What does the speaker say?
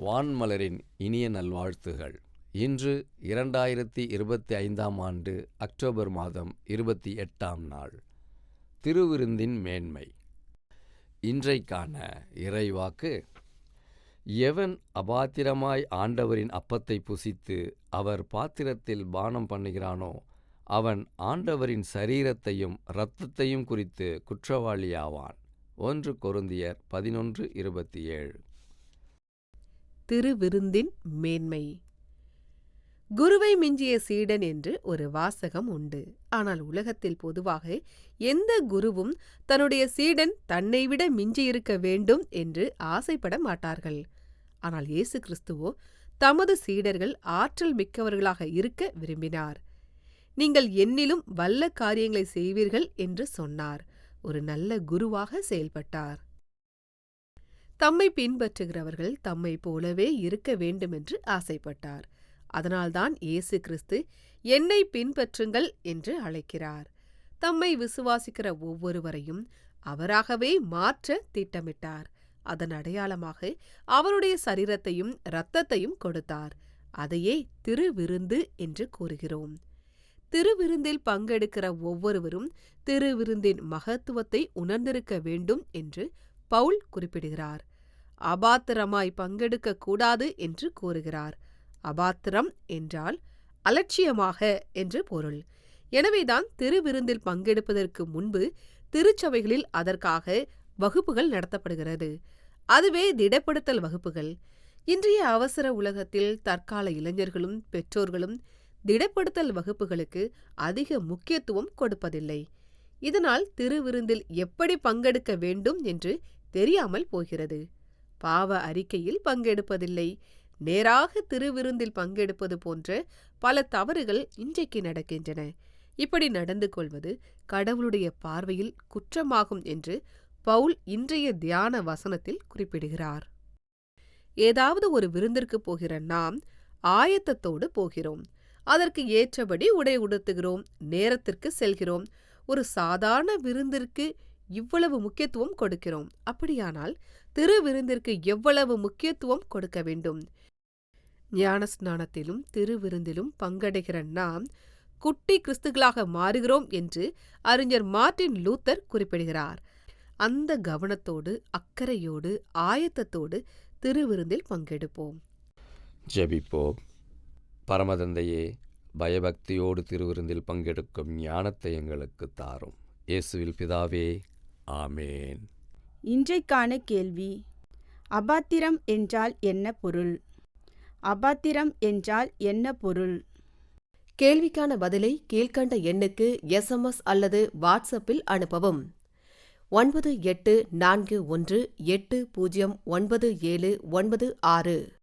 வான்மலரின் இனிய நல்வாழ்த்துகள். இன்று இரண்டாயிரத்தி இருபத்தி ஐந்தாம் ஆண்டு அக்டோபர் மாதம் இருபத்தி எட்டாம் நாள். திருவிருந்தின் மேன்மை. இன்றைக்கான இறைவாக்கு. எவன் அபாத்திரமாய் ஆண்டவரின் அப்பத்தை புசித்து அவர் பாத்திரத்தில் பானம் பண்ணுகிறானோ அவன் ஆண்டவரின் சரீரத்தையும் இரத்தத்தையும் குறித்து குற்றவாளியாவான். ஒன்று கொருந்தியர் பதினொன்று இருபத்தி ஏழு திருவிருந்தின் மேன்மை. குருவை மிஞ்சிய சீடன் என்று ஒரு வாசகம் உண்டு. ஆனால் உலகத்தில் பொதுவாக எந்த குருவும் தன்னுடைய சீடன் தன்னை விட மிஞ்சியிருக்க வேண்டும் என்று ஆசைப்பட மாட்டார்கள். ஆனால் இயேசு கிறிஸ்துவோ தமது சீடர்கள் ஆற்றல் மிக்கவர்களாக இருக்க விரும்பினார். நீங்கள் என்னிலும் வல்ல காரியங்களை செய்வீர்கள் என்று சொன்னார். ஒரு நல்ல குருவாக செயல்பட்டார். தம்மை பின்பற்றுகிறவர்கள் தம்மை போலவே இருக்க வேண்டுமென்று ஆசைப்பட்டார். அதனால்தான் இயேசு கிறிஸ்து என்னை பின்பற்றுங்கள் என்று அழைக்கிறார். தம்மை விசுவாசிக்கிற ஒவ்வொருவரையும் அவராகவே மாற்ற திட்டமிட்டார். அதன் அடையாளமாக அவருடைய சரீரத்தையும் இரத்தத்தையும் கொடுத்தார். அதையே திருவிருந்து என்று கூறுகிறோம். திருவிருந்தில் பங்கெடுக்கிற ஒவ்வொருவரும் திருவிருந்தின் மகத்துவத்தை உணர்ந்திருக்க வேண்டும் என்று பவுல் குறிப்பிடுகிறார். அபாத்திரமாய் பங்கெடுக்க கூடாது என்று கூறுகிறார். அபாத்திரம் என்றால் அலட்சியமாக என்று பொருள். எனவேதான் திருவிருந்தில் பங்கெடுப்பதற்கு முன்பு திருச்சபைகளில் அதற்காக வகுப்புகள் நடத்தப்படுகிறது. அதுவே திடப்படுத்தல் வகுப்புகள். இன்றைய அவசர உலகத்தில் தற்கால இளைஞர்களும் பெற்றோர்களும் திடப்படுத்தல் வகுப்புகளுக்கு அதிக முக்கியத்துவம் கொடுப்பதில்லை. இதனால் திருவிருந்தில் எப்படி பங்கெடுக்க வேண்டும் என்று தெரியாமல் போகிறது. பாவ அறிக்கையில் பங்கெடுப்பதில்லை. நேராக திருவிருந்தில் பங்கெடுப்பது போன்ற பல தவறுகள் இன்றைக்கு நடக்கின்றன. இப்படி நடந்து கொள்வது கடவுளுடைய பார்வையில் குற்றமாகும் என்று பவுல் இன்றைய தியான வசனத்தில் குறிப்பிடுகிறார். ஏதாவது ஒரு விருந்திற்கு போகிற நாம் ஆயத்தத்தோடு போகிறோம். அதற்கு ஏற்றபடி உடை உடுத்துகிறோம் நேரத்திற்கு செல்கிறோம். ஒரு சாதாரண விருந்திற்கு இவ்வளவு முக்கியத்துவம் கொடுக்கிறோம். அப்படியானால் திருவிருந்திற்கு எவ்வளவு முக்கியத்துவம் கொடுக்க வேண்டும்? ஞான ஸ்நானத்திலும் திருவிருந்திலும் பங்கடைகிற நாம் குட்டி கிறிஸ்துகளாக மாறுகிறோம் என்று அறிஞர் மார்ட்டின் லூத்தர் குறிப்பிடுகிறார். அந்த கவனத்தோடு அக்கறையோடு ஆயத்தத்தோடு திருவிருந்தில் பங்கெடுப்போம். ஜெபிப்போம். பரமதந்தையே பயபக்தியோடு திருவிருந்தில் பங்கெடுக்கும் ஞானத்தை எங்களுக்கு தாரும். இயேசுவில் பிதாவே ஆமேன். இன்றைக்கான கேள்வி அபாத்திரம் என்றால் என்ன பொருள்? அபாத்திரம் என்றால் என்ன பொருள்? கேள்விக்கான பதிலை கீழ்க்கண்ட எண்ணுக்கு எஸ்எம்எஸ் அல்லது வாட்ஸ்அப்பில் அனுப்பவும். ஒன்பது எட்டு நான்கு ஒன்று எட்டு பூஜ்ஜியம் ஒன்பது ஏழு ஒன்பது ஆறு.